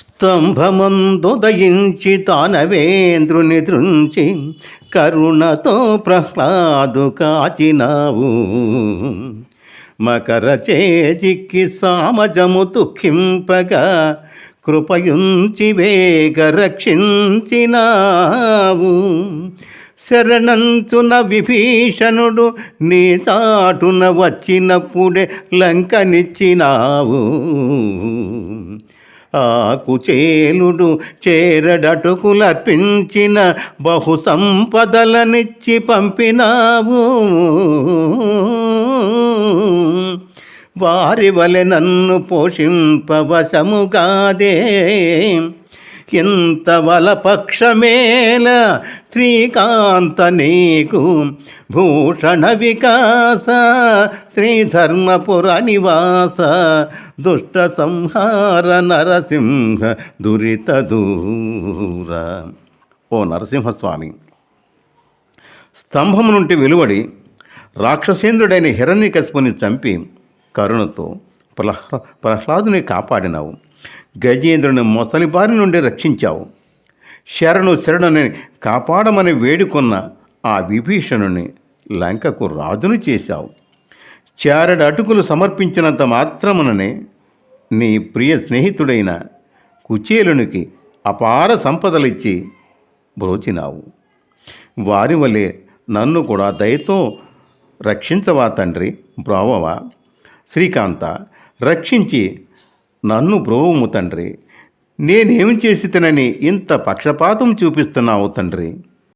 స్తంభమందుదయించి తానవేంద్రుని దృంచి కరుణతో ప్రహ్లాదు కాచినావు మకర చేజిక్కి సామజము దుఃఖింపగా కృపయుంచి వేగ రక్షించినావు శరణంచున విభీషణుడు నీ చాటున వచ్చినప్పుడే లంకనిచ్చినావు ఆకుచేలుడు చేరడటుకులర్పించిన బహు సంపదలనిచ్చి పంపినావు. వారి వలె నన్ను పోషింపవశముగాదే ఎంత వలపక్షమేల శ్రీకాంత నీకు భూషణ వికాస శ్రీధర్మపుర నివాస దుష్ట సంహార నరసింహ దురిత దూర. ఓ నరసింహస్వామి స్తంభము నుండి వెలువడి రాక్షసేంద్రుడైన హిరణ్యకశిపుని చంపి కరుణతో ప్రహ్లా ప్రహ్లాదుని కాపాడినావు. గజేంద్రుని మొసలి బారి నుండి రక్షించావు. శరణు శరణుని కాపాడమని వేడుకున్న ఆ విభీషణుని లంకకు రాజును చేశావు. చారడు అటుకులు సమర్పించినంత మాత్రముననే నీ ప్రియ స్నేహితుడైన కుచేలునికి అపార సంపదలిచ్చి బ్రోచినావు. వారి వలె నన్ను కూడా దయతో రక్షించవా తండ్రి బ్రోవవా? శ్రీకాంత రక్షించి నన్ను బ్రోవము తండ్రి. నేనేమి చేసి తినని ఇంత పక్షపాతం చూపిస్తున్నావు తండ్రి?